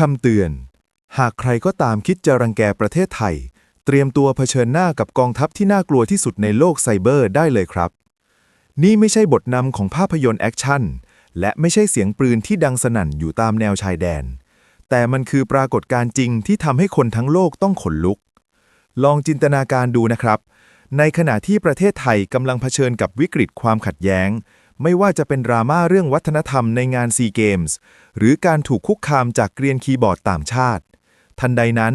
คำเตือน หากใครก็ตามคิดจะรังแกประเทศไทย เตรียมตัวเผชิญหน้ากับกองทัพที่น่ากลัวที่สุดในโลกไซเบอร์ได้เลยครับ นี่ไม่ใช่บทนำของภาพยนตร์แอคชั่น และไม่ใช่เสียงปืนที่ดังสนั่นอยู่ตามแนวชายแดน แต่มันคือปรากฏการณ์จริงที่ทำให้คนทั้งโลกต้องขนลุก ลองจินตนาการดูนะครับ ในขณะที่ประเทศไทยกำลังเผชิญกับวิกฤตความขัดแย้ง ไม่ว่าจะเป็นดราม่าเรื่องวัฒนธรรมในงานซีเกมส์หรือการถูกคุกคามจากเกรียนคีย์บอร์ดต่างชาติ ทันใดนั้น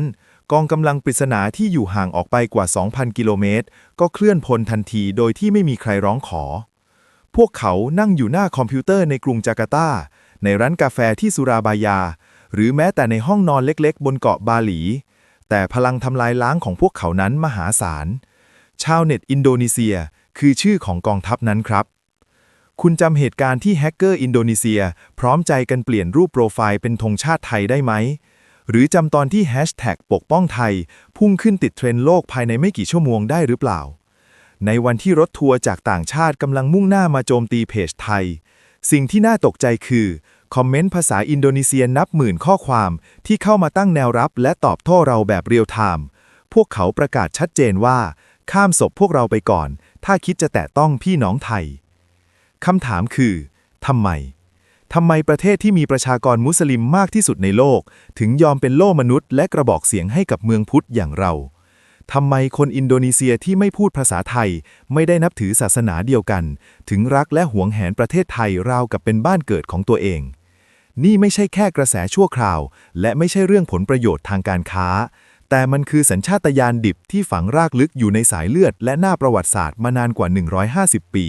กองกำลังปริศนาที่อยู่ห่างออกไปกว่า 2,000 กิโลเมตร ก็เคลื่อนพลทันทีโดยที่ไม่มีใครร้องขอ พวกเขานั่งอยู่หน้าคอมพิวเตอร์ในกรุงจาการ์ตา ในร้านกาแฟที่สุราบายา หรือแม้แต่ในห้องนอนเล็กๆ บนเกาะบาหลี แต่พลังทำลายล้างของพวกเขานั้นมหาศาล ชาวเน็ตอินโดนีเซีย คือชื่อของกองทัพนั้นครับ คุณจำเหตุการณ์ที่แฮกเกอร์อินโดนีเซีย พร้อมใจกันเปลี่ยนรูปโปรไฟล์เป็นธงชาติไทยได้ไหม หรือจำตอนที่แฮชแท็กปกป้องไทย พุ่งขึ้นติดเทรนด์โลกภายในไม่กี่ชั่วโมงได้หรือเปล่า ในวันที่รถทัวร์จากต่างชาติกำลังมุ่งหน้ามาโจมตีเพจไทย สิ่งที่น่าตกใจคือ คอมเมนต์ภาษาอินโดนีเซียนับหมื่นข้อความที่เข้ามาตั้งแนวรับ และตอบโต้เราแบบเรียลไทม์พวกเขาประกาศชัดเจนว่า ข้ามศพพวกเราไปก่อน ถ้าคิดจะแตะต้องพี่น้องไทย คำถามคือทำไมทำไมประเทศที่มีประชากรมุสลิมมากที่สุดในโลก ถึงยอมเป็นโล่มนุษย์ และกระบอกเสียงให้กับเมืองพุทธอย่างเราทำไมคนอินโดนีเซียที่ไม่พูดภาษาไทย ไม่ได้นับถือศาสนาเดียวกัน ถึงรักและหวงแหนประเทศไทยราวกับเป็นบ้านเกิดของตัวเอง นี่ไม่ใช่แค่กระแสชั่วคราว และไม่ใช่เรื่องผลประโยชน์ทางการค้า แต่มันคือสัญชาตญาณดิบที่ฝังรากลึกอยู่ในสายเลือด และหน้าประวัติศาสตร์มานานกว่า 150 ปี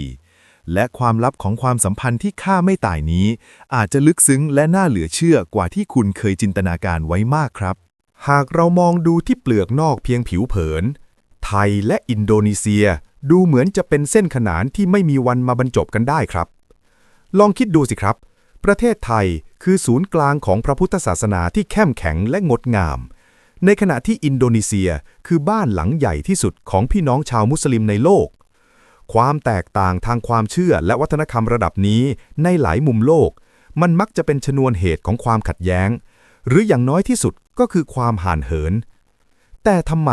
และความลับของความสัมพันธ์ที่ฆ่าไม่ตายนี้ อาจจะลึกซึ้งและน่าเหลือเชื่อกว่าที่คุณเคยจินตนาการไว้มากครับ หากเรามองดูที่เปลือกนอกเพียงผิวเผิน ไทยและอินโดนีเซีย ดูเหมือนจะเป็นเส้นขนานที่ไม่มีวันมาบรรจบกันได้ครับ ลองคิดดูสิครับ ประเทศไทยคือศูนย์กลางของพระพุทธศาสนาที่เข้มแข็งและงดงาม ในขณะที่อินโดนีเซียคือบ้านหลังใหญ่ที่สุดของพี่น้องชาวมุสลิมในโลก ความแตกต่างทางความเชื่อและวัฒนธรรมระดับนี้ในหลายมุมโลก มันมักจะเป็นชนวนเหตุของความขัดแย้ง หรืออย่างน้อยที่สุดก็คือความห่านเหิน แต่ทำไม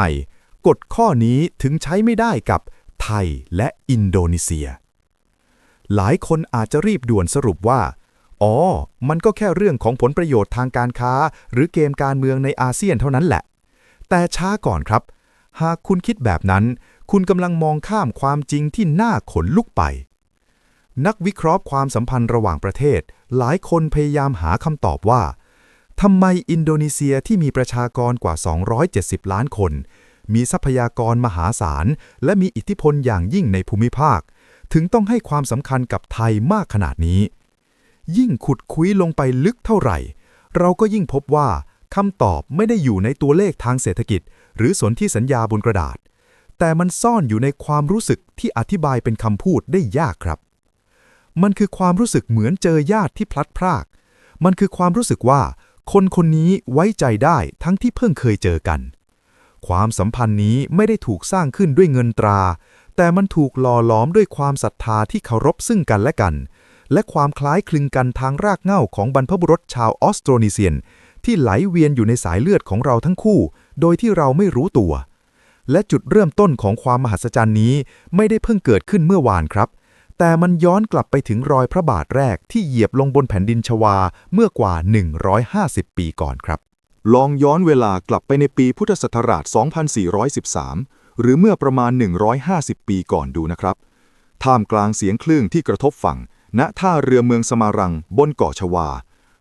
กฎข้อนี้ถึงใช้ไม่ได้กับไทยและอินโดนีเซีย หลายคนอาจจะรีบด่วนสรุปว่า อ๋อ มันก็แค่เรื่องของผลประโยชน์ทางการค้า หรือเกมการเมืองในอาเซียนเท่านั้นแหละ แต่ช้าก่อนครับ หากคุณคิดแบบนั้น คุณกำลังมองข้ามความจริงที่น่าขนลุกไป นักวิเคราะห์ความสัมพันธ์ระหว่างประเทศ หลายคนพยายามหาคำตอบว่าทำไมอินโดนีเซียที่มีประชากรกว่า 270 ล้านคน มีทรัพยากรมหาศาล และมีอิทธิพลอย่างยิ่งในภูมิภาค ถึงต้องให้ความสำคัญกับไทยมากขนาดนี้ ยิ่งขุดคุยลงไปลึกเท่าไหร่ เราก็ยิ่งพบว่าคำตอบไม่ได้อยู่ในตัวเลขทางเศรษฐกิจ หรือสนธิสัญญาบนกระดาษ แต่มันซ่อนอยู่ในความรู้สึกที่อธิบายเป็นคำพูดได้ยากครับ มันคือความรู้สึกเหมือนเจอญาติที่พลัดพราก มันคือความรู้สึกว่า คนคนนี้ไว้ใจได้ทั้งที่เพิ่งเคยเจอกัน ความสัมพันธ์นี้ไม่ได้ถูกสร้างขึ้นด้วยเงินตรา แต่มันถูกหล่อหลอมด้วยความศรัทธาที่เคารพซึ่งกันและกัน และความคล้ายคลึงกันทางรากเหง้าของบรรพบุรุษชาวออสโตรนีเซียน ที่ไหลเวียนอยู่ในสายเลือดของเราทั้งคู่ โดยที่เราไม่รู้ตัว และจุดเริ่มต้นของความมหัศจรรย์นี้ไม่ได้เพิ่งเกิดขึ้นเมื่อวานครับ แต่มันย้อนกลับไปถึงรอยพระบาทแรกที่เหยียบลงบนแผ่นดินชวาเมื่อกว่า 150 ปีก่อนครับ ลองย้อนเวลากลับไปในปีพุทธศักราช 2413 หรือเมื่อประมาณ 150 ปีก่อนดูนะครับ ท่ามกลางเสียงคลื่นที่กระทบฝั่ง ณ ท่าเรือเมืองสมารัง บนเกาะชวา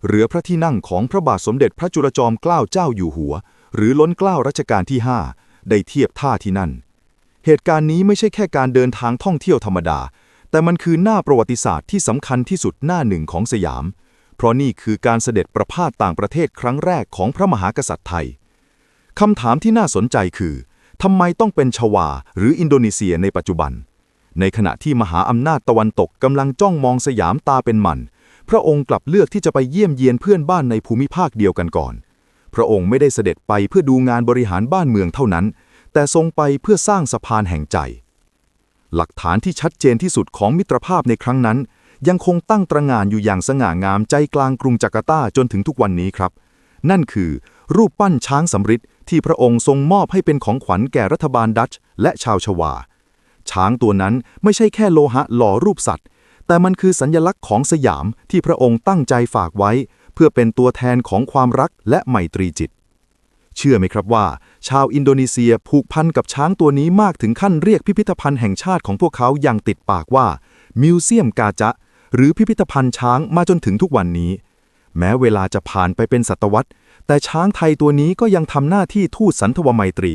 เรือพระที่นั่งของพระบาทสมเด็จพระจุลจอมเกล้าเจ้าอยู่หัว หรือล้นเกล้ารัชกาลที่ 5 ได้เทียบท่าที่นั่น เหตุการณ์นี้ไม่ใช่แค่การเดินทางท่องเที่ยวธรรมดา แต่มันคือหน้าประวัติศาสตร์ที่สำคัญที่สุดหน้าหนึ่งของสยาม เพราะนี่คือการเสด็จประพาสต่างประเทศครั้งแรกของพระมหากษัตริย์ไทยคำถามที่น่าสนใจคือทำไมต้องเป็นชวา หรืออินโดนีเซียในปัจจุบัน ในขณะที่มหาอำนาจตะวันตกกำลังจ้องมองสยามตาเป็นมัน พระองค์กลับเลือกที่จะไปเยี่ยมเยียนเพื่อนบ้านในภูมิภาคเดียวกันก่อน พระองค์ไม่ได้เสด็จไปเพื่อดูงานบริหารบ้านเมืองเท่านั้น แต่ทรงไปเพื่อสร้างสะพานแห่งใจ หลักฐานที่ชัดเจนที่สุดของมิตรภาพในครั้งนั้น ยังคงตั้งตระหง่านอยู่อย่างสง่างามใจกลางกรุงจาการ์ตาจนถึงทุกวันนี้ครับ นั่นคือ รูปปั้นช้างสำริดที่พระองค์ทรงมอบให้เป็นของขวัญแก่รัฐบาลดัตช์และชาวชวา ช้างตัวนั้นไม่ใช่แค่โลหะหล่อรูปสัตว์ แต่มันคือสัญลักษณ์ของสยามที่พระองค์ตั้งใจฝากไว้ เพื่อเป็นตัวแทนของความรักและไมตรีจิต เชื่อไหมครับว่า ชาวอินโดนีเซียผูกพันกับช้างตัวนี้มากถึงขั้นเรียกพิพิธภัณฑ์แห่งชาติของพวกเขาอย่างติดปากว่ามิวเซียมกาจะ หรือพิพิธภัณฑ์ช้างมาจนถึงทุกวันนี้ แม้เวลาจะผ่านไปเป็นศตวรรษ แต่ช้างไทยตัวนี้ก็ยังทำหน้าที่ทูตสันทวไมตรี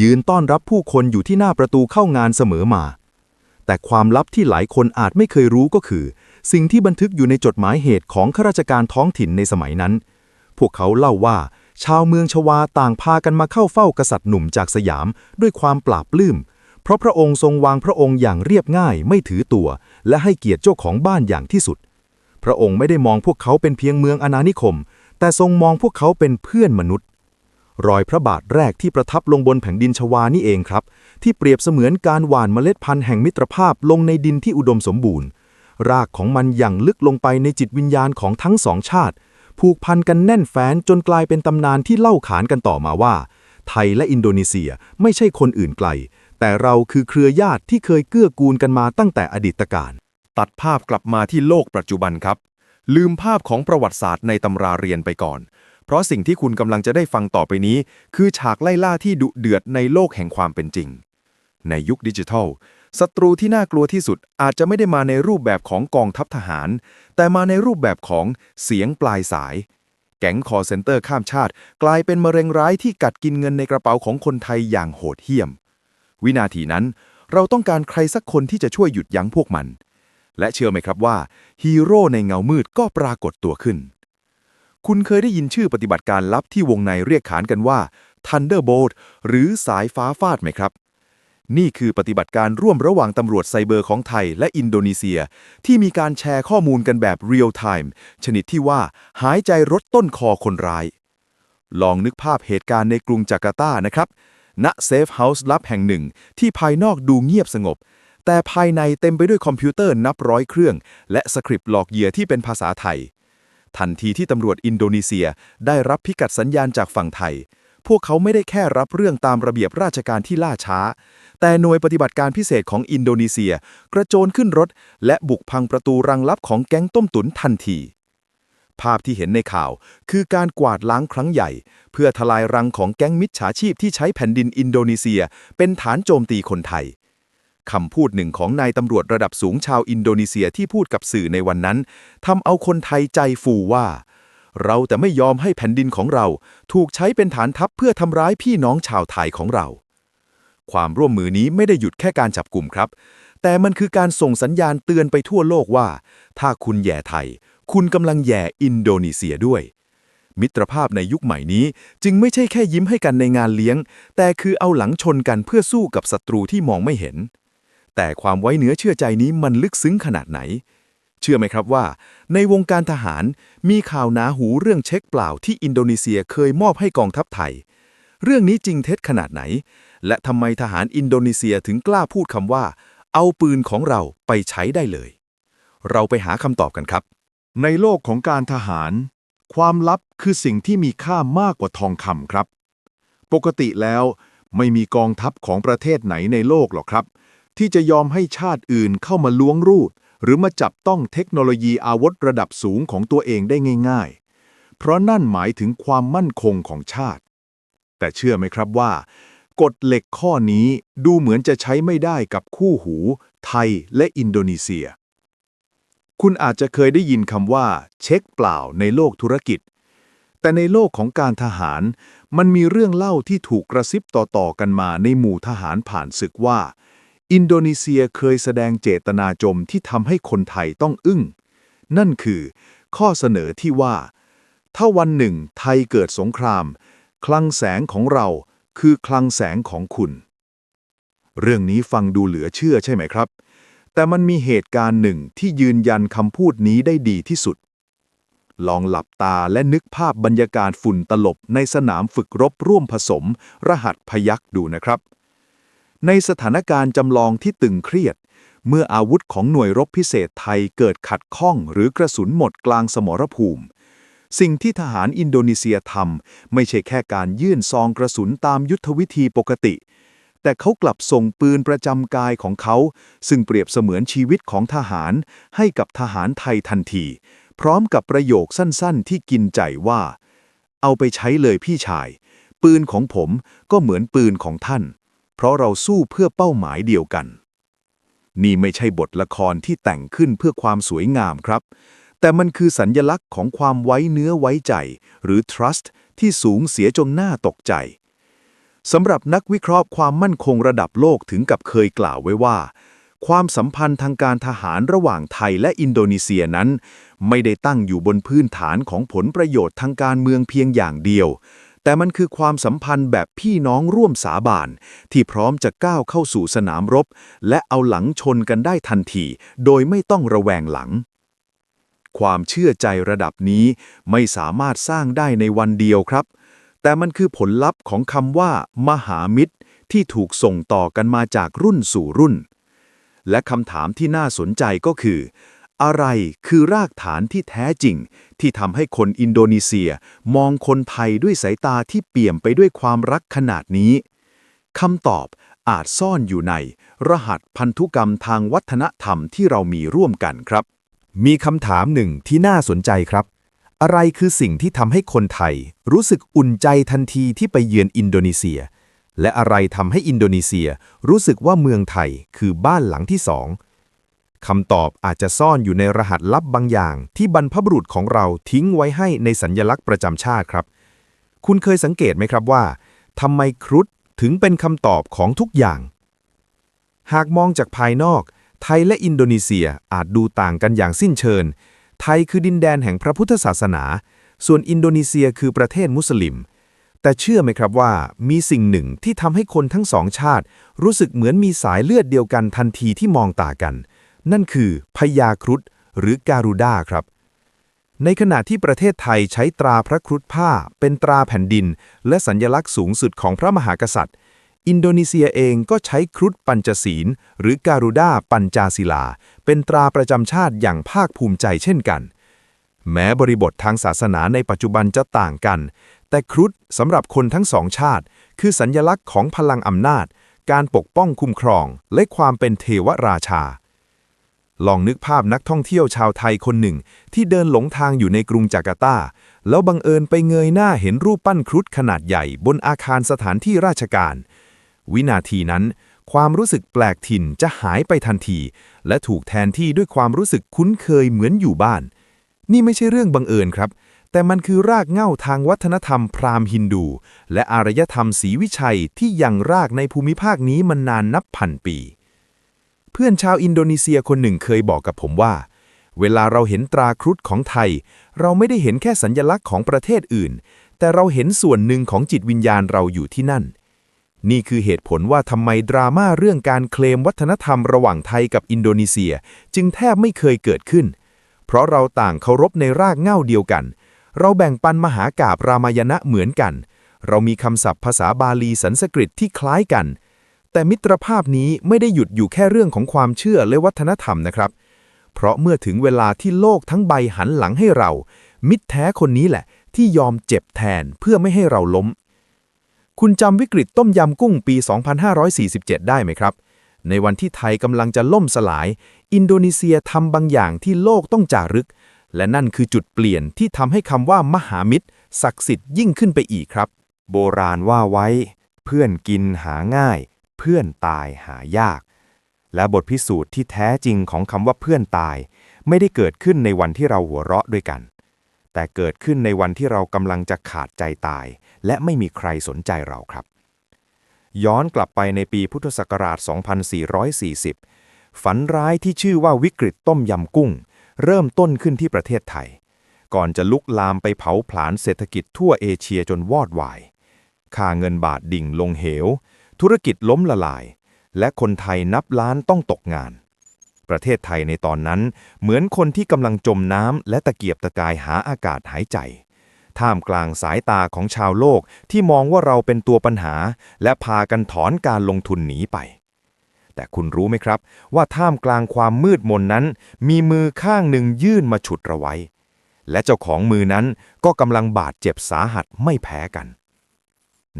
ยืนต้อนรับผู้คนอยู่ที่หน้าประตูเข้างานเสมอมา แต่ความลับที่หลายคนอาจไม่เคยรู้ก็คือ สิ่งที่บันทึกอยู่ในจดหมายเหตุของข้าราชการท้องถิ่นในสมัยนั้น พวกเขาเล่าว่า ชาวเมืองชวาต่างพากันมาเข้าเฝ้ากษัตริย์หนุ่มจากสยามด้วยความปราบปลื้ม เพราะพระองค์ทรงวางพระองค์อย่างเรียบง่ายไม่ถือตัว และให้เกียรติเจ้าของบ้านอย่างที่สุด พระองค์ไม่ได้มองพวกเขาเป็นเพียงเมืองอาณานิคม แต่ทรงมองพวกเขาเป็นเพื่อนมนุษย์รอยพระบาทแรกที่ประทับลงบนแผ่นดินชวานี่เองครับ ที่เปรียบเสมือนการหว่านเมล็ดพันธุ์แห่งมิตรภาพลงในดินที่อุดมสมบูรณ์ รากของมันอย่างลึกลงไปในจิตวิญญาณของทั้งสองชาติ ผูกพันกันแน่นแฟ้นจนกลายเป็นตำนานที่เล่าขานกันต่อมาว่า ไทยและอินโดนีเซียไม่ใช่คนอื่นไกล แต่เราคือเครือญาติที่เคยเกื้อกูลกันมาตั้งแต่อดีตการตัดภาพกลับมาที่โลกปัจจุบันครับ ลืมภาพของประวัติศาสตร์ในตำราเรียนไปก่อน เพราะสิ่งที่คุณกำลังจะได้ฟังต่อไปนี้ คือฉากไล่ล่าที่ดุเดือดในโลกแห่งความเป็นจริง ในยุคดิจิทัล ศัตรูที่น่ากลัวที่สุดอาจจะไม่ได้มาในรูปแบบของกองทัพทหาร แต่มาในรูปแบบของเสียงปลายสาย แก๊งคอเซนเตอร์ข้ามชาติ กลายเป็นมะเร็งร้ายที่กัดกินเงินในกระเป๋าของคนไทยอย่างโหดเหี้ยม วินาทีนั้น เราต้องการใครสักคนที่จะช่วยหยุดยั้งพวกมัน และเชื่อไหมครับว่าฮีโร่ในเงามืดก็ปรากฏตัวขึ้น คุณเคยได้ยินชื่อปฏิบัติการลับที่วงในเรียกขานกันว่า Thunderbolt หรือสายฟ้าฟาดไหมครับ นี่คือปฏิบัติการร่วมระหว่างตำรวจไซเบอร์ของไทยและอินโดนีเซีย ที่มีการแชร์ข้อมูลกันแบบเรียลไทม์ชนิดที่ว่าหายใจรถต้นคอคนร้าย ลองนึกภาพเหตุการณ์ในกรุงจาการ์ตานะครับ ณเซฟเฮาส์ลับแห่งหนึ่ง ที่ภายนอกดูเงียบสงบ แต่ภายในเต็มไปด้วยคอมพิวเตอร์นับร้อยเครื่อง และสคริปต์หลอกเหยื่อที่เป็นภาษาไทย ทันทีที่ตำรวจอินโดนีเซียได้รับพิกัดสัญญาณจากฝั่งไทย พวกเขาไม่ได้แค่รับเรื่องตามระเบียบราชการที่ล่าช้า แต่หน่วยปฏิบัติการพิเศษของอินโดนีเซีย กระโจนขึ้นรถ และบุกพังประตูรังลับของแก๊งต้มตุ๋นทันที ภาพที่เห็นในข่าว คือการกวาดล้างครั้งใหญ่ เพื่อทลายรังของแก๊งมิจฉาชีพที่ใช้แผ่นดินอินโดนีเซีย เป็นฐานโจมตีคนไทยคำพูดหนึ่งของนายตำรวจระดับสูงชาวอินโดนีเซียที่พูดกับสื่อในวันนั้นทำเอาคนไทยใจฟูว่า เราแต่ไม่ยอมให้แผ่นดินของเราถูกใช้เป็นฐานทัพเพื่อทำร้ายพี่น้องชาวไทยของเรา ความร่วมมือนี้ไม่ได้หยุดแค่การจับกลุ่มครับ แต่มันคือการส่งสัญญาณเตือนไปทั่วโลกว่า ถ้าคุณแย่ไทย คุณกำลังแย่อินโดนีเซียด้วย มิตรภาพในยุคใหม่นี้จึงไม่ใช่แค่ยิ้มให้กันในงานเลี้ยง แต่คือเอาหลังชนกันเพื่อสู้กับศัตรูที่มองไม่เห็น แต่ความไว้เนื้อเชื่อใจนี้มันลึกซึ้งขนาดไหน เชื่อไหมครับว่า ในวงการทหารมีข่าวหนาหูเรื่องเช็คเปล่าที่อินโดนีเซียเคยมอบให้กองทัพไทย เรื่องนี้จริงเท็จขนาดไหน และทำไมทหารอินโดนีเซียถึงกล้าพูดคำว่า เอาปืนของเราไปใช้ได้เลย เราไปหาคำตอบกันครับ ในโลกของการทหาร ความลับคือสิ่งที่มีค่ามากกว่าทองคำครับ ปกติแล้วไม่มีกองทัพของประเทศไหนในโลกหรอกครับ ที่จะยอมให้ชาติอื่นเข้ามาล้วงรูด หรือมาจับต้องเทคโนโลยีอาวุธระดับสูงของตัวเองได้ง่าย ๆ เพราะนั่นหมายถึงความมั่นคงของชาติ แต่เชื่อไหมครับว่า กฎเหล็กข้อนี้ดูเหมือนจะใช้ไม่ได้กับคู่หู ไทยและอินโดนีเซีย คุณอาจจะเคยได้ยินคำว่า เช็คเปล่าในโลกธุรกิจ แต่ในโลกของการทหาร มันมีเรื่องเล่าที่ถูกกระซิบต่อๆกันมาในหมู่ทหารผ่านศึกว่า อินโดนีเซียเคยแสดงเจตนาจมที่ทำให้คนไทยต้องอึ้ง นั่นคือ ข้อเสนอที่ว่า ถ้าวันหนึ่งไทยเกิดสงคราม คลังแสงของเราคือคลังแสงของคุณ เรื่องนี้ฟังดูเหลือเชื่อใช่ไหมครับ แต่มันมีเหตุการณ์หนึ่งที่ยืนยันคำพูดนี้ได้ดีที่สุด ลองหลับตาและนึกภาพบรรยากาศฝุ่นตลบในสนามฝึกรบร่วมผสม รหัสพยักดูนะครับ ในสถานการณ์จำลองที่ตึงเครียด เมื่ออาวุธของหน่วยรบพิเศษไทยเกิดขัดข้องหรือกระสุนหมดกลางสมรภูมิ สิ่งที่ทหารอินโดนีเซียทำไม่ใช่แค่การยื่นซองกระสุนตามยุทธวิธีปกติ แต่เขากลับส่งปืนประจำกายของเขา ซึ่งเปรียบเสมือนชีวิตของทหารให้กับทหารไทยทันที พร้อมกับประโยคสั้นๆ ที่กินใจว่า เอาไปใช้เลยพี่ชาย ปืนของผมก็เหมือนปืนของท่าน เพราะเราสู้เพื่อเป้าหมายเดียวกัน นี่ไม่ใช่บทละครที่แต่งขึ้นเพื่อความสวยงามครับ แต่มันคือสัญญลักษณ์ของความไว้เนื้อไว้ใจ หรือ trust ที่สูงเสียจนหน่าตกใจสำหรับนักวิเคราะห์ความมั่นคงระดับโลกถึงกับเคยกล่าวไว้ว่า ความสัมพันธ์ทางการทหารระหว่างไทยและอินโดนีเซียนั้น ไม่ได้ตั้งอยู่บนพื้นฐานของผลประโยชน์ทางการเมืองเพียงอย่างเดียว แต่มันคือความสัมพันธ์แบบพี่น้องร่วมสาบานที่พร้อมจะก้าวเข้าสู่สนามรบ และเอาหลังชนกันได้ทันที โดยไม่ต้องระแวงหลัง ความเชื่อใจระดับนี้ไม่สามารถสร้างได้ในวันเดียวครับ แต่มันคือผลลัพธ์ของคำว่า มหามิตร ที่ถูกส่งต่อกันมาจากรุ่นสู่รุ่น และคำถามที่น่าสนใจก็คือ อะไรคือรากฐานที่แท้จริง ที่ทำให้คนอินโดนีเซีย มองคนไทยด้วยสายตาที่เปี่ยมไปด้วยความรักขนาดนี้คำตอบอาจซ่อนอยู่ใน รหัสพันธุกรรมทางวัฒนธรรมที่เรามีร่วมกันครับ มีคำถามหนึ่งที่น่าสนใจครับ อะไรคือสิ่งที่ทำให้คนไทย รู้สึกอุ่นใจทันทีที่ไปเยือนอินโดนีเซีย และอะไรทำให้อินโดนีเซีย รู้สึกว่าเมืองไทยคือบ้านหลังที่สอง คำตอบอาจจะซ่อนอยู่ในรหัสลับบางอย่าง ที่บรรพบุรุษของเราทิ้งไว้ให้ในสัญญลักษณ์ประจำชาติครับ คุณเคยสังเกตไหมครับว่าทำไมครุฑถึงเป็นคำตอบของทุกอย่าง หากมองจากภายนอก ไทยและอินโดนีเซียอาจดูต่างกันอย่างสิ้นเชิงไทยคือดินแดนแห่งพระพุทธศาสนา ส่วนอินโดนีเซียคือประเทศมุสลิม แต่เชื่อไหมครับว่ามีสิ่งหนึ่งที่ทำให้คนทั้งสองชาติ รู้สึกเหมือนมีสายเลือดเดียวกันทันทีที่มองตากัน นั่นคือพญาครุฑหรือการุด้าครับ ในขณะที่ประเทศไทยใช้ตราพระครุฑผ้า เป็นตราแผ่นดิน และสัญญลักษณ์สูงสุดของพระมหากษัตริย์ อินโดนีเซียเองก็ใช้ครุฑปัญจศีล หรือการุด้าปัญจาศิลา เป็นตราประจำชาติอย่างภาคภูมิใจเช่นกัน แม้บริบททางศาสนาในปัจจุบันจะต่างกัน แต่ครุฑสำหรับคนทั้งสองชาติ คือสัญญลักษณ์ของพลังอำนาจ การปกป้องคุ้มครองและความเป็นเทวราชา ลองนึกภาพนักท่องเที่ยวชาวไทยคนหนึ่ง ที่เดินหลงทางอยู่ในกรุงจาการ์ตา แล้วบังเอิญไปเงยหน้าเห็นรูปปั้นครุฑขนาดใหญ่บนอาคารสถานที่ราชการ วินาทีนั้น ความรู้สึกแปลกถิ่นจะหายไปทันที และถูกแทนที่ด้วยความรู้สึกคุ้นเคยเหมือนอยู่บ้าน นี่ไม่ใช่เรื่องบังเอิญครับ แต่มันคือรากเหง้าทางวัฒนธรรมพราหมณ์ฮินดู และอารยธรรมศรีวิชัยที่ยังรากในภูมิภาคนี้มานานนับพันปี เพื่อนชาวอินโดนีเซียคนหนึ่งเคยบอกกับผมว่า เวลาเราเห็นตราครุฑของไทย เราไม่ได้เห็นแค่สัญญลักษณ์ของประเทศอื่น แต่เราเห็นส่วนหนึ่งของจิตวิญญาณเราอยู่ที่นั่น นี่คือเหตุผลว่าทำไมดราม่าเรื่องการเคลมวัฒนธรรมระหว่างไทยกับอินโดนีเซีย จึงแทบไม่เคยเกิดขึ้น เพราะเราต่างเคารพในรากเหง้าเดียวกัน เราแบ่งปันมหากาบรามายณะเหมือนกัน เรามีคำศัพท์ภาษาบาลีสันสกฤตที่คล้ายกัน แต่มิตรภาพนี้ไม่ได้หยุดอยู่แค่เรื่องของความเชื่อและวัฒนธรรมนะครับ เพราะเมื่อถึงเวลาที่โลกทั้งใบหันหลังให้เรา มิตรแท้คนนี้แหละ ที่ยอมเจ็บแทนเพื่อไม่ให้เราล้ม คุณจำวิกฤตต้มยำกุ้งปี 2547 ได้ไหมครับ ในวันที่ไทยกำลังจะล่มสลาย อินโดนีเซียทำบางอย่างที่โลกต้องจารึก และนั่นคือจุดเปลี่ยนที่ทำให้คำว่ามหามิตร ศักดิ์สิทธิ์ยิ่งขึ้นไปอีกครับ โบราณว่าไว้ เพื่อนกินหาง่าย เพื่อนตายหายาก และบทพิสูจน์ที่แท้จริงของคำว่าเพื่อนตาย ไม่ได้เกิดขึ้นในวันที่เราหัวเราะด้วยกัน แต่เกิดขึ้นในวันที่เรากำลังจะขาดใจตาย และไม่มีใครสนใจเราครับ ย้อนกลับไปในปีพุทธศักราช 2440 ฝันร้ายที่ชื่อว่าวิกฤตต้มยำกุ้ง เริ่มต้นขึ้นที่ประเทศไทย ก่อนจะลุกลามไปเผาผลาญเศรษฐกิจทั่วเอเชียจนวอดวายค่าเงินบาทดิ่งลงเหว ธุรกิจล้มละลาย และคนไทยนับล้านต้องตกงาน ประเทศไทยในตอนนั้น เหมือนคนที่กำลังจมน้ำและตะเกียบตะกายหาอากาศหายใจ ท่ามกลางสายตาของชาวโลกที่มองว่าเราเป็นตัวปัญหา และพากันถอนการลงทุนหนีไป แต่คุณรู้ไหมครับ ว่าท่ามกลางความมืดมนนั้น มีมือข้างหนึ่งยื่นมาฉุดเราไว้ และเจ้าของมือนั้นก็กำลังบาดเจ็บสาหัสไม่แพ้กัน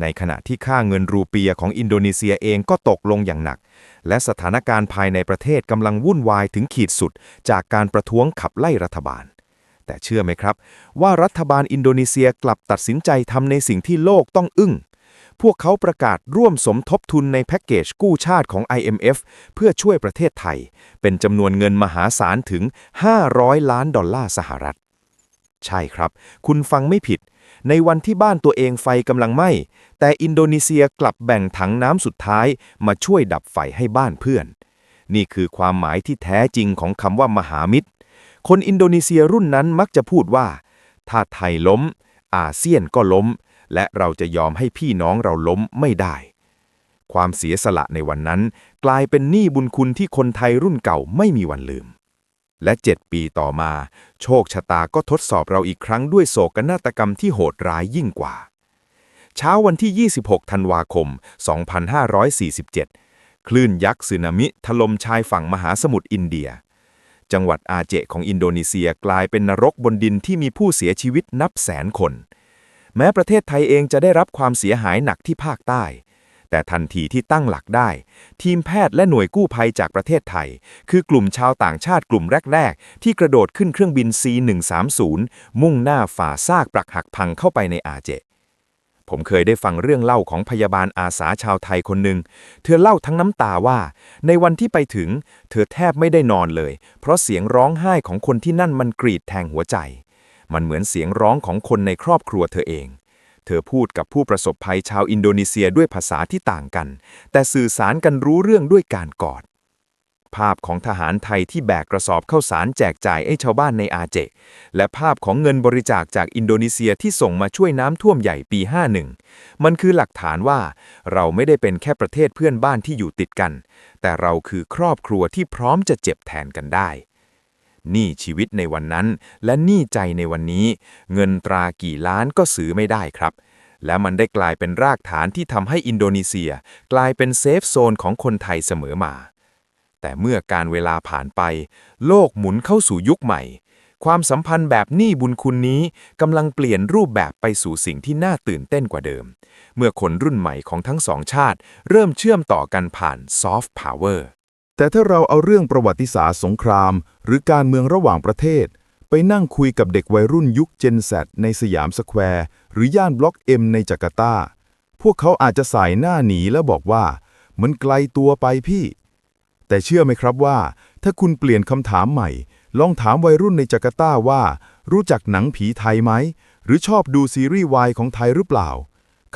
ในขณะที่ค่าเงินรูเปียของอินโดนีเซียเองก็ตกลงอย่างหนัก และสถานการณ์ภายในประเทศกำลังวุ่นวายถึงขีดสุด จากการประท้วงขับไล่รัฐบาล แต่เชื่อไหมครับ ว่ารัฐบาลอินโดนีเซียกลับตัดสินใจทำในสิ่งที่โลกต้องอึ้ง พวกเขาประกาศร่วมสมทบทุนในแพ็กเกจกู้ชาติของ IMF เพื่อช่วยประเทศไทย เป็นจำนวนเงินมหาศาลถึง 500 ล้านดอลลาร์สหรัฐใช่ครับ คุณฟังไม่ผิด ในวันที่บ้านตัวเองไฟกำลังไหม้ แต่อินโดนีเซียกลับแบ่งถังน้ำสุดท้าย มาช่วยดับไฟให้บ้านเพื่อน นี่คือความหมายที่แท้จริงของคำว่ามหามิตร คนอินโดนีเซียรุ่นนั้นมักจะพูดว่า ถ้าไทยล้ม อาเซียนก็ล้ม และเราจะยอมให้พี่น้องเราล้มไม่ได้ ความเสียสละในวันนั้น กลายเป็นหนี้บุญคุณที่คนไทยรุ่นเก่าไม่มีวันลืม และเจ็ดปีต่อมา โชคชะตาก็ทดสอบเราอีกครั้งด้วยโศกนาฏกรรมที่โหดร้ายยิ่งกว่า เช้าวันที่ 26 ธันวาคม 2547 คลื่นยักษ์สึนามิถล่มชายฝั่งมหาสมุทรอินเดีย จังหวัดอาเจของอินโดนีเซียกลายเป็นนรกบนดินที่มีผู้เสียชีวิตนับแสนคน แม้ประเทศไทยเองจะได้รับความเสียหายหนักที่ภาคใต้ แต่ทันทีที่ตั้งหลักได้ ทีมแพทย์และหน่วยกู้ภัยจากประเทศไทย คือกลุ่มชาวต่างชาติกลุ่มแรก ๆ ที่กระโดดขึ้นเครื่องบิน C130 มุ่งหน้าฝ่าซากปรักหักพังเข้าไปในอาเจ ผมเคยได้ฟังเรื่องเล่าของพยาบาลอาสาชาวไทยคนหนึ่ง เธอเล่าทั้งน้ำตาว่า ในวันที่ไปถึง เธอแทบไม่ได้นอนเลย เพราะเสียงร้องไห้ของคนที่นั่นมันกรีดแทงหัวใจ มันเหมือนเสียงร้องของคนในครอบครัวเธอเอง เธอพูดกับผู้ประสบภัยชาวอินโดนีเซียด้วยภาษาที่ต่างกัน แต่สื่อสารกันรู้เรื่องด้วยการกอด ภาพของทหารไทยที่แบกกระสอบข้าวสารแจกจ่ายให้ชาวบ้านในอาเจ และภาพของเงินบริจาคจากอินโดนีเซียที่ส่งมาช่วยน้ำท่วมใหญ่ปี 51 มันคือหลักฐานว่า เราไม่ได้เป็นแค่ประเทศเพื่อนบ้านที่อยู่ติดกัน แต่เราคือครอบครัวที่พร้อมจะเจ็บแทนกันได้ นี่ชีวิตในวันนั้น และนี่ใจในวันนี้ เงินตรากี่ล้านก็ซื้อไม่ได้ครับ และมันได้กลายเป็นรากฐานที่ทำให้อินโดนีเซีย กลายเป็นเซฟโซนของคนไทยเสมอมา แต่เมื่อการเวลาผ่านไป โลกหมุนเข้าสู่ยุคใหม่ ความสัมพันธ์แบบหนี้บุญคุณนี้กำลังเปลี่ยนรูปแบบไปสู่สิ่งที่น่าตื่นเต้นกว่าเดิม เมื่อคนรุ่นใหม่ของทั้งสองชาติ เริ่มเชื่อมต่อกันผ่านซอฟต์พาวเวอร์ แต่ถ้าเราเอาเรื่องประวัติศาสตร์สงคราม หรือการเมืองระหว่างประเทศ ไปนั่งคุยกับเด็กวัยรุ่นยุคเจน Z ในสยามสแควร์ หรือย่านบล็อกเอ็มในจาการ์ตา พวกเขาอาจจะสายหน้าหนีแล้วบอกว่า มันไกลตัวไปพี่ แต่เชื่อไหมครับว่า ถ้าคุณเปลี่ยนคำถามใหม่ ลองถามวัยรุ่นในจาการ์ตาว่า รู้จักหนังผีไทยไหม หรือชอบดูซีรีส์วายของไทยหรือเปล่า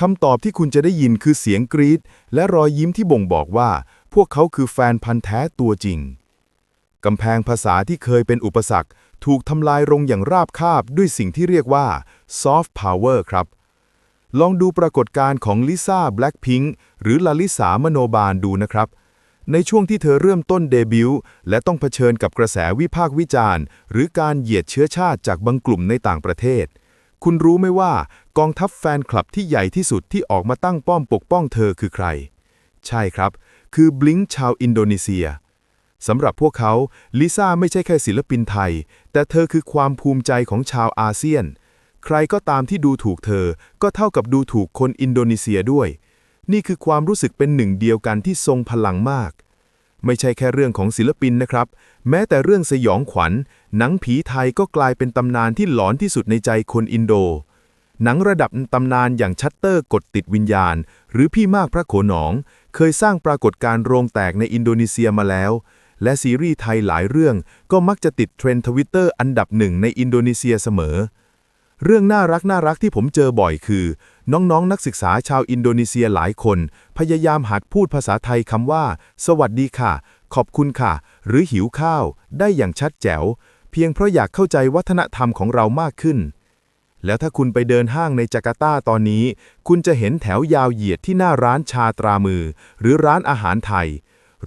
คำตอบที่คุณจะได้ยินคือเสียงกรีดและรอยยิ้มที่บ่งบอกว่า พวกเขาคือแฟนพันธ์แท้ตัวจริง กำแพงภาษาที่เคยเป็นอุปสรรค ถูกทำลายลงอย่างราบคาบด้วยสิ่งที่เรียกว่า soft power ครับ ลองดูปรากฏการณ์ของลิซ่าแบล็ p พิงค์หรือลาลิสามโนบาลดูนะครับ ในช่วงที่เธอเริ่มต้นเดบิวต์และต้องเผชิญกับกระแสวิพากษ์วิจารณ์ หรือการเหยียดเชื้อชาติจากบางกลุ่มในต่างประเทศ คุณรู้ไหมว่ากองทัพแฟนคลับที่ใหญ่ที่สุดที่ออกมาตั้งป้อมปกป้องเธอคือใคร ใช่ครับ คือบลิงชาวอินโดนีเซียสำหรับพวกเขาลิซ่าไม่ใช่แค่ศิลปินไทย แต่เธอคือความภูมิใจของชาวอาเซียน ใครก็ตามที่ดูถูกเธอ ก็เท่ากับดูถูกคนอินโดนีเซียด้วย นี่คือความรู้สึกเป็นหนึ่งเดียวกันที่ทรงพลังมาก ไม่ใช่แค่เรื่องของศิลปินนะครับ แม้แต่เรื่องสยองขวัญ หนังผีไทยก็กลายเป็นตำนานที่หลอนที่สุดในใจคนอินโด หนังระดับตำนานอย่างชัตเตอร์กดติดวิญญาณ หรือพี่มากพระโขนง เคยสร้างปรากฏการณ์โรงแตกในอินโดนีเซียมาแล้ว และซีรีส์ไทยหลายเรื่องก็มักจะติดเทรนด์ทวิตเตอร์อันดับหนึ่งในอินโดนีเซียเสมอ เรื่องน่ารักน่ารักที่ผมเจอบ่อยคือ น้องๆนนักศึกษาชาวอินโดนีเซียหลายคน พยายามหัดพูดภาษาไทยคำว่า สวัสดีค่ะ ขอบคุณค่ะ หรือหิวข้าว ได้อย่างชัดแจ๋ว เพียงเพราะอยากเข้าใจวัฒนธรรมของเรามากขึ้น แล้วถ้าคุณไปเดินห้างในจาการ์ตาตอนนี้ คุณจะเห็นแถวยาวเหยียดที่หน้าร้านชาตรามือ หรือร้านอาหารไทย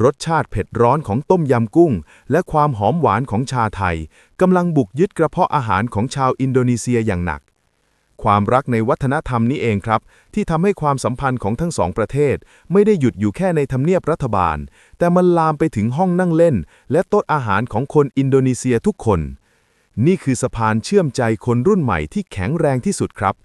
รสชาติเผ็ดร้อนของต้มยำกุ้ง และความหอมหวานของชาไทยกำลังบุกยึดกระเพาะอาหารของชาวอินโดนีเซียอย่างหนัก ความรักในวัฒนธรรมนี้เองครับ ที่ทำให้ความสัมพันธ์ของทั้งสองประเทศ ไม่ได้หยุดอยู่แค่ในทำเนียบรัฐบาล แต่มันลามไปถึงห้องนั่งเล่น และโต๊ะอาหารของคนอินโดนีเซียทุกคน นี่คือสะพานเชื่อมใจคนรุ่นใหม่ที่แข็งแรงที่สุดครับ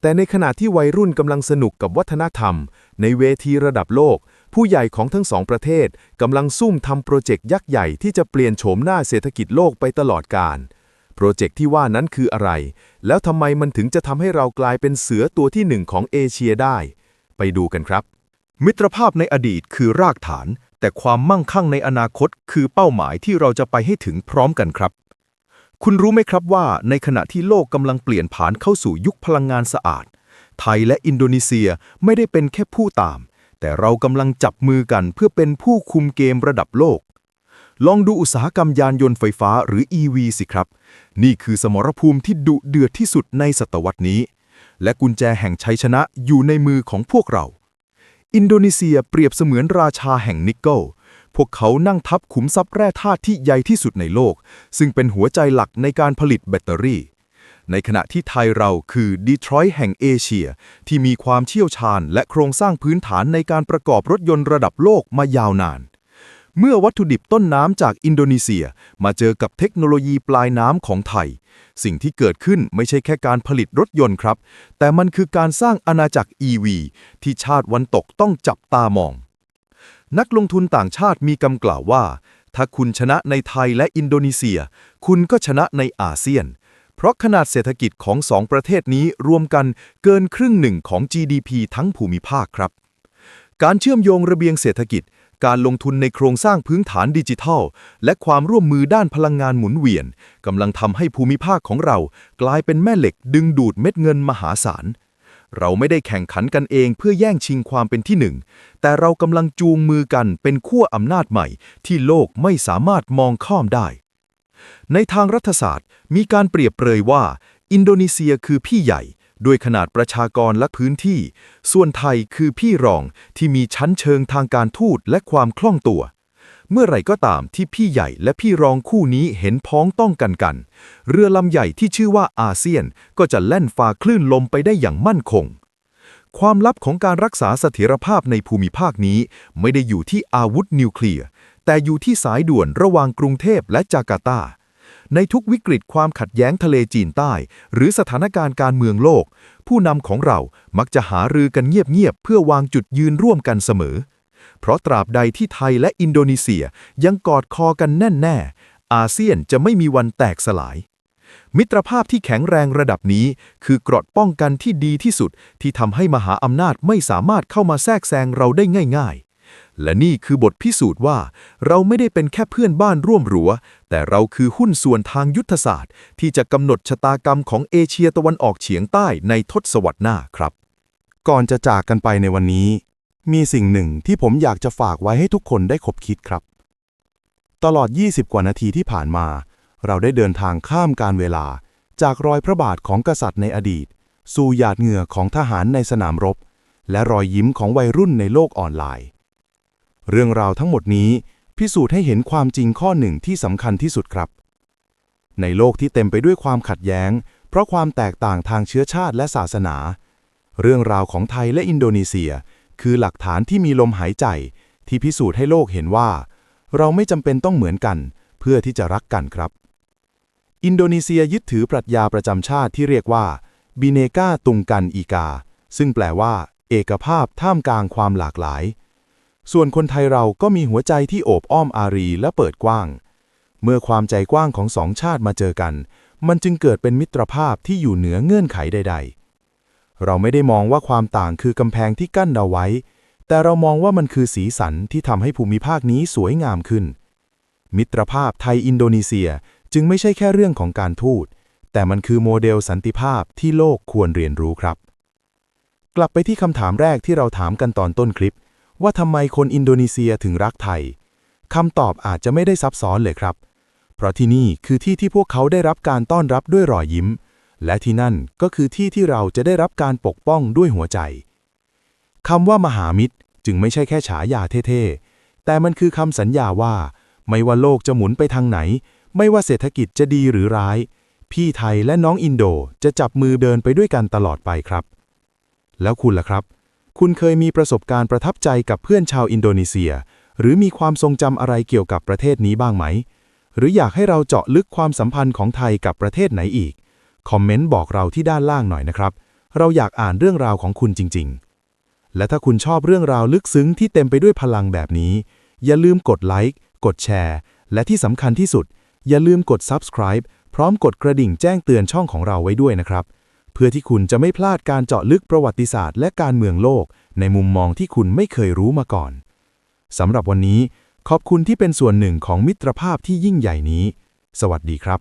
แต่ในขณะที่วัยรุ่นกำลังสนุกกับวัฒนธรรม ในเวทีระดับโลก ผู้ใหญ่ของทั้งสองประเทศกำลังซุ่มทำโปรเจกต์ยักษ์ใหญ่ที่จะเปลี่ยนโฉมหน้าเศรษฐกิจโลกไปตลอดกาลโปรเจกต์ที่ว่านั้นคืออะไร แล้วทำไมมันถึงจะทำให้เรากลายเป็นเสือตัวที่หนึ่งของเอเชียได้ ไปดูกันครับ มิตรภาพในอดีตคือรากฐาน แต่ความมั่งคั่งในอนาคต คือเป้าหมายที่เราจะไปให้ถึงพร้อมกันครับ คุณรู้ไหมครับว่าในขณะที่โลกกำลังเปลี่ยนผ่านเข้าสู่ยุคพลังงานสะอาด ไทยและอินโดนีเซียไม่ได้เป็นแค่ผู้ตาม แต่เรากำลังจับมือกันเพื่อเป็นผู้คุมเกมระดับโลก ลองดูอุตสาหกรรมยานยนต์ไฟฟ้าหรือ EV สิครับ นี่คือสมรภูมิที่ดุเดือดที่สุดในศตวรรษนี้ และกุญแจแห่งชัยชนะอยู่ในมือของพวกเรา อินโดนีเซียเปรียบเสมือนราชาแห่งนิกเกิล พวกเขานั่งทับขุมทรัพย์แร่ธาตุที่ใหญ่ที่สุดในโลก ซึ่งเป็นหัวใจหลักในการผลิตแบตเตอรี่ ในขณะที่ไทยเราคือดีทรอยต์แห่งเอเชีย ที่มีความเชี่ยวชาญและโครงสร้างพื้นฐานในการประกอบรถยนต์ระดับโลกมายาวนาน เมื่อวัตถุดิบต้นน้ำจากอินโดนีเซียมาเจอกับเทคโนโลยีปลายน้ำของไทย สิ่งที่เกิดขึ้นไม่ใช่แค่การผลิตรถยนต์ครับ แต่มันคือการสร้างอาณาจักร EV ที่ชาติวันตกต้องจับตามอง นักลงทุนต่างชาติมีคำกล่าวว่า ถ้าคุณชนะในไทยและอินโดนีเซีย คุณก็ชนะในอาเซียน เพราะขนาดเศรษฐกิจของสองประเทศนี้รวมกันเกินครึ่งหนึ่งของ GDP ทั้งภูมิภาคครับ การเชื่อมโยงระเบียงเศรษฐกิจ การลงทุนในโครงสร้างพื้นฐานดิจิทัล และความร่วมมือด้านพลังงานหมุนเวียนกำลังทำให้ภูมิภาคของเรา กลายเป็นแม่เหล็กดึงดูดเม็ดเงินมหาศาล เราไม่ได้แข่งขันกันเองเพื่อแย่งชิงความเป็นที่หนึ่ง แต่เรากำลังจูงมือกันเป็นขั้วอำนาจใหม่ ที่โลกไม่สามารถมองข้ามได้ ในทางรัฐศาสตร์มีการเปรียบเปรยว่า อินโดนีเซียคือพี่ใหญ่ด้วยขนาดประชากรและพื้นที่ ส่วนไทยคือพี่รองที่มีชั้นเชิงทางการทูตและความคล่องตัว เมื่อไรก็ตามที่พี่ใหญ่และพี่รองคู่นี้เห็นพ้องต้องกันกัน เรือลำใหญ่ที่ชื่อว่าอาเซียนก็จะแล่นฝ่าคลื่นลมไปได้อย่างมั่นคง ความลับของการรักษาเสถียรภาพในภูมิภาคนี้ไม่ได้อยู่ที่อาวุธนิวเคลียร์ แต่อยู่ที่สายด่วนระหว่างกรุงเทพและจาการ์ตา ในทุกวิกฤตความขัดแย้งทะเลจีนใต้ หรือสถานการณ์การเมืองโลก ผู้นำของเรามักจะหารือกันเงียบๆเพื่อวางจุดยืนร่วมกันเสมอ เพราะตราบใดที่ไทยและอินโดนีเซียยังกอดคอกันแน่นแน่อาเซียนจะไม่มีวันแตกสลาย มิตรภาพที่แข็งแรงระดับนี้ คือกรดป้องกันที่ดีที่สุดที่ทำให้มหาอำนาจไม่สามารถเข้ามาแทรกแซงเราได้ง่าย ๆ และนี่คือบทพิสูจน์ว่า เราไม่ได้เป็นแค่เพื่อนบ้านร่วมรั้วแต่เราคือหุ้นส่วนทางยุทธศาสตร์ ที่จะกำหนดชะตากรรมของเอเชียตะวันออกเฉียงใต้ในทศวรรษหน้าครับ ก่อนจะจากกันไปในวันนี้ มีสิ่งหนึ่งที่ผมอยากจะฝากไว้ให้ทุกคนได้คบคิดครับ ตลอด 20 กว่านาทีที่ผ่านมา เราได้เดินทางข้ามการเวลา จากรอยพระบาทของกษัตริย์ในอดีต สู่หยาดเหงื่อของทหารในสนามรบ และรอยยิ้มของวัยรุ่นในโลกออนไลน์ เรื่องราวทั้งหมดนี้พิสูจน์ให้เห็นความจริงข้อหนึ่งที่สำคัญที่สุดครับ ในโลกที่เต็มไปด้วยความขัดแย้ง เพราะความแตกต่างทางเชื้อชาติและศาสนา เรื่องราวของไทยและอินโดนีเซีย คือหลักฐานที่มีลมหายใจ ที่พิสูจน์ให้โลกเห็นว่า เราไม่จำเป็นต้องเหมือนกัน เพื่อที่จะรักกันครับ อินโดนีเซียยึดถือปรัชญาประจำชาติที่เรียกว่าบิเนกาตุงกันอีกา ซึ่งแปลว่า เอกภาพท่ามกลางความหลากหลาย ส่วนคนไทยเราก็มีหัวใจที่โอบอ้อมอารีและเปิดกว้าง เมื่อความใจกว้างของสองชาติมาเจอกัน มันจึงเกิดเป็นมิตรภาพที่อยู่เหนือเงื่อนไขใด ๆ เราไม่ได้มองว่าความต่างคือกำแพงที่กั้นเราไว้ แต่เรามองว่ามันคือสีสันที่ทำให้ภูมิภาคนี้สวยงามขึ้น มิตรภาพไทยอินโดนีเซียจึงไม่ใช่แค่เรื่องของการทูต แต่มันคือโมเดลสันติภาพที่โลกควรเรียนรู้ครับ กลับไปที่คำถามแรกที่เราถามกันตอนต้นคลิป ว่าทำไมคนอินโดนีเซียถึงรักไทยคำตอบอาจจะไม่ได้ซับซ้อนเลยครับ เพราะที่นี่คือที่ที่พวกเขาได้รับการต้อนรับด้วยรอยยิ้ม และที่นั่นก็คือที่ที่เราจะได้รับการปกป้องด้วยหัวใจคำว่ามหามิตรจึงไม่ใช่แค่ฉายาเท่ๆ แต่มันคือคำสัญญาว่า ไม่ว่าโลกจะหมุนไปทางไหน ไม่ว่าเศรษฐกิจจะดีหรือร้าย พี่ไทยและน้องอินโดจะจับมือเดินไปด้วยกันตลอดไปครับ แล้วคุณล่ะครับ คุณเคยมีประสบการณ์ประทับใจกับเพื่อนชาวอินโดนีเซีย หรือมีความทรงจำอะไรเกี่ยวกับประเทศนี้บ้างไหม หรืออยากให้เราเจาะลึกความสัมพันธ์ของไทยกับประเทศไหนอีก คอมเมนต์บอกเราที่ด้านล่างหน่อยนะครับ เราอยากอ่านเรื่องราวของคุณจริง ๆ และถ้าคุณชอบเรื่องราวลึกซึ้งที่เต็มไปด้วยพลังแบบนี้ อย่าลืมกดไลค์ กดแชร์ และที่สำคัญที่สุด อย่าลืมกด subscribe พร้อมกดกระดิ่งแจ้งเตือนช่องของเราไว้ด้วยนะครับ เพื่อที่คุณจะไม่พลาดการเจาะลึกประวัติศาสตร์และการเมืองโลก ในมุมมองที่คุณไม่เคยรู้มาก่อนสำหรับวันนี้ ขอบคุณที่เป็นส่วนหนึ่งของมิตรภาพที่ยิ่งใหญ่นี้ สวัสดีครับ